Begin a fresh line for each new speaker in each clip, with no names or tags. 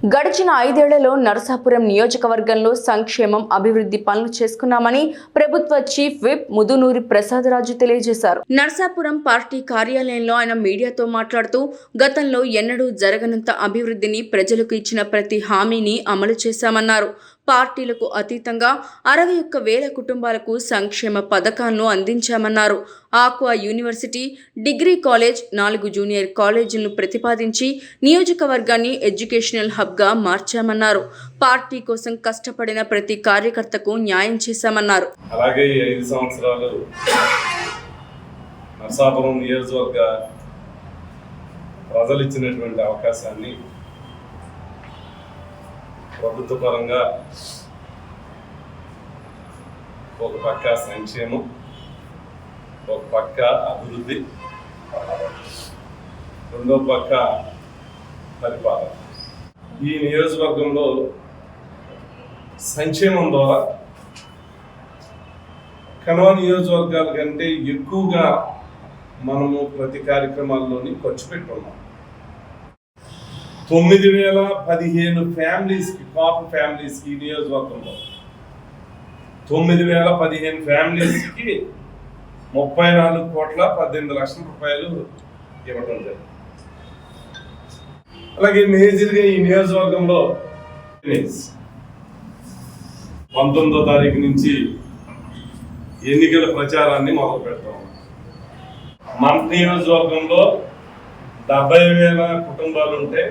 గడిచిన ఐదేళ్ళలో నరసాపురం నియోజకవర్గంలో సంక్షేమం అభివృద్ధి పనులు చేసుకున్నామని ప్రభుత్వ చీఫ్ విప్ ముదునూరి ప్రసాదరాజు తెలియజేశారు. నరసాపురం పార్టీ కార్యాలయంలో ఆయన మీడియాతో మాట్లాడుతూ గతంలో ఎన్నడూ జరగనంత అభివృద్ధిని ప్రజలకు ఇచ్చిన ప్రతి హామీని అమలు చేశామన్నారు. పార్టీలకు అతీతంగా అరవై ఒక్క వేల కుటుంబాలకు సంక్షేమ పథకాలను అందించామన్నారు. ఆక్వా యూనివర్సిటీ డిగ్రీ కాలేజ్ నాలుగు జూనియర్ కాలేజీలను ప్రతిపాదించి నియోజకవర్గాన్ని ఎడ్యుకేషనల్ హబ్గా మార్చామన్నారు. పార్టీ కోసం కష్టపడిన ప్రతి కార్యకర్తకు న్యాయం చేశామన్నారు.
అలాగే ఈ ఐదు సంవత్సరాలు నరసాపురం నియోజకవర్గ ప్రజలు ఇచ్చినటువంటి అవకాశాన్ని ప్రభుత్వ పరంగా ఒక పక్క సంక్షేమం ఒక పక్క అభివృద్ధి రెండో పక్క పరిపాలన. ఈ నియోజకవర్గంలో సంక్షేమం ద్వారా కనవ నియోజకవర్గాల కంటే ఎక్కువగా మనము ప్రతి కార్యక్రమాల్లోని ఖర్చు పెట్టున్నాం తొమ్మిది వేల పదిహేను ఫ్యామిలీస్కి కాపు ఫ్యామిలీస్కి ఈ నియోజకవర్గంలో. తొమ్మిది వేల పదిహేను ఫ్యామిలీస్కి ముప్పై నాలుగు కోట్ల పద్దెనిమిది లక్షల రూపాయలు ఇవ్వడం జరిగింది. అలాగే మేజర్గా ఈ నియోజకవర్గంలో పంతొమ్మిదో తారీఖు నుంచి ఎన్నికల ప్రచారాన్ని మొదలు పెడతాం. మన నియోజకవర్గంలో డెబ్బై వేల కుటుంబాలుంటే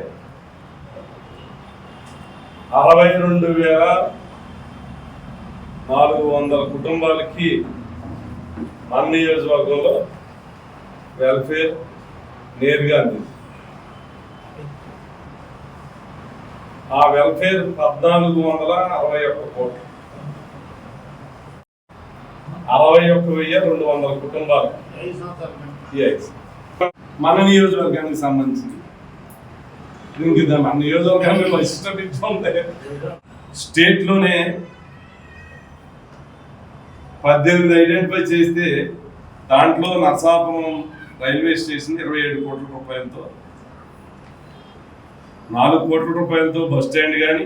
అరవై రెండు వేల నాలుగు వందల కుటుంబాలకి మన నియోజకవర్గంలో వెల్ఫేర్ నేరుగా అందింది. ఆ వెల్ఫేర్ పద్నాలుగు వందల అరవై ఒక్క కోట్లు. అరవై ఒక్క వెయ్యి రెండు వందల కుటుంబాలు. మన నియోజకవర్గానికి సంబంధించి దీనికి దా- మన నియోజకవర్గానికి వైశిష్టత ఉంది స్టేట్లోనే పద్దెనిమిది ఐడెంటిఫై చేస్తే దాంట్లో నరసాపురం రైల్వే స్టేషన్ ఇరవై ఏడు కోట్ల రూపాయలతో నాలుగు కోట్ల రూపాయలతో బస్ స్టాండ్ కానీ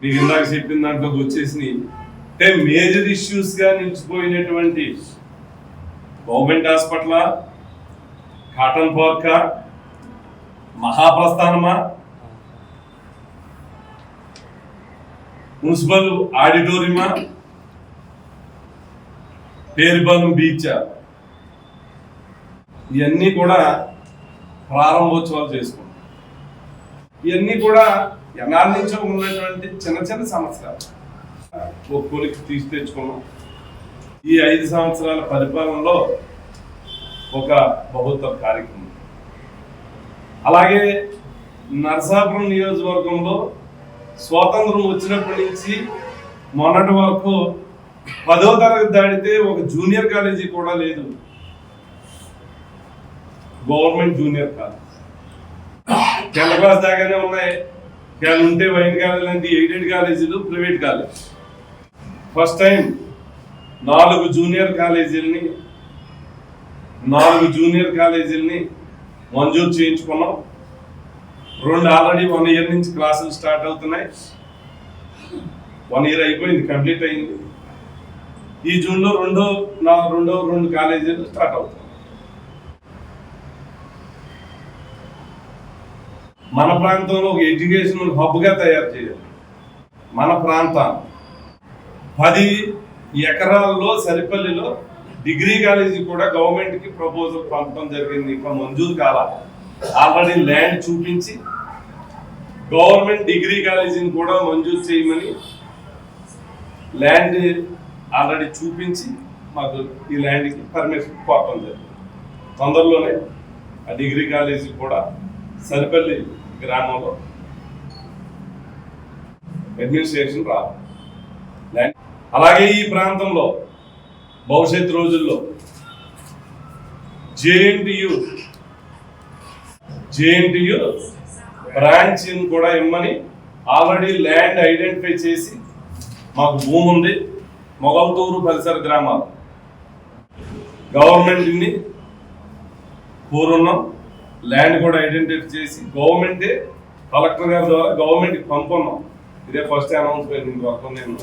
మీకు ఇందాక చెప్పిన దాంట్లోకి వచ్చేసి అంటే మేజర్ ఇష్యూస్గా నిలిచిపోయినటువంటి గవర్నమెంట్ హాస్పిటల్ కాటన్ పార్క్ మహాప్రస్థానమా? మున్సిపల్ ఆడిటోరియమా? పేరుపాలెం బీచ్. ఇవన్నీ కూడా ప్రారంభోత్సవాలు చేసుకుంటాం. ఇవన్నీ కూడా ఎన్నాళ్ళ నుంచో ఉన్నటువంటి చిన్న చిన్న సమస్యలు. ఒక్కొరికి తీసి తెచ్చుకున్నాం. ఈ ఐదు సంవత్సరాల పరిపాలనలో ఒక ప్రభుత్వ కార్యక్రమం. అలాగే నరసాపురం నియోజకవర్గంలో స్వాతంత్రం వచ్చినప్పటి నుంచి మొన్నటి వరకు పదో తరగతి దాటితే ఒక జూనియర్ కాలేజీ కూడా లేదు. Government junior college. Tenth class దాకానే ఉన్నాయి. కానీ ఉంటే వైన్ కాలేజ్ లాంటి ఎయిడెడ్ కాలేజీలు ప్రైవేట్ కాలేజ్ ఫస్ట్ టైం నాలుగు జూనియర్ కాలేజీలని నాలుగు జూనియర్ కాలేజీలని మంజూరు చేయించుకున్నాం. రెండు ఆల్రెడీ వన్ ఇయర్ నుంచి క్లాసులు స్టార్ట్ అవుతున్నాయి. వన్ ఇయర్ అయిపోయింది కంప్లీట్ అయింది. ఈ జూన్లో రెండో నా రెండో రెండు కాలేజీలు స్టార్ట్ అవుతాయి. మన ప్రాంతంలో ఒక ఎడ్యుకేషనల్ హబ్గా తయారు చేయాలి. మన ప్రాంతాన్ని. పది ఎకరాల్లో సరిపల్లిలో డిగ్రీ కాలేజీ కూడా గవర్నమెంట్కి ప్రపోజల్ పంపడం జరిగింది. ఇంకా మంజూరు కాల. ఆల్రెడీ ల్యాండ్ చూపించి గవర్నమెంట్ డిగ్రీ కాలేజీని కూడా మంజూరు చేయమని ల్యాండ్ ఆల్రెడీ చూపించి మాకు ఈ ల్యాండ్కి పర్మిషన్ కోరటం జరిగింది. తొందరలోనే ఆ డిగ్రీ కాలేజీ కూడా సరిపల్లి గ్రామంలో అడ్మినిస్ట్రేషన్ రావాలి ల్యాండ్ అలాగే ఈ ప్రాంతంలో భవిష్యత్ రోజుల్లో జేఎన్టీయు జేఎన్టీయు బ్రాంచ్ కూడా ఇమ్మని ఆల్రెడీ ల్యాండ్ ఐడెంటిఫై చేసి మాకు భూమి ఉంది. మొగల్తూరు పరిసర గ్రామాలు. గవర్నమెంట్ని కోరున్నాం. ల్యాండ్ కూడా ఐడెంటిఫై చేసి గవర్నమెంటే కలెక్టర్ గారి ద్వారా గవర్నమెంట్కి పంపున్నాం. ఇదే ఫస్ట్ అనౌన్స్మెంట్ ఇంతవరకు నేను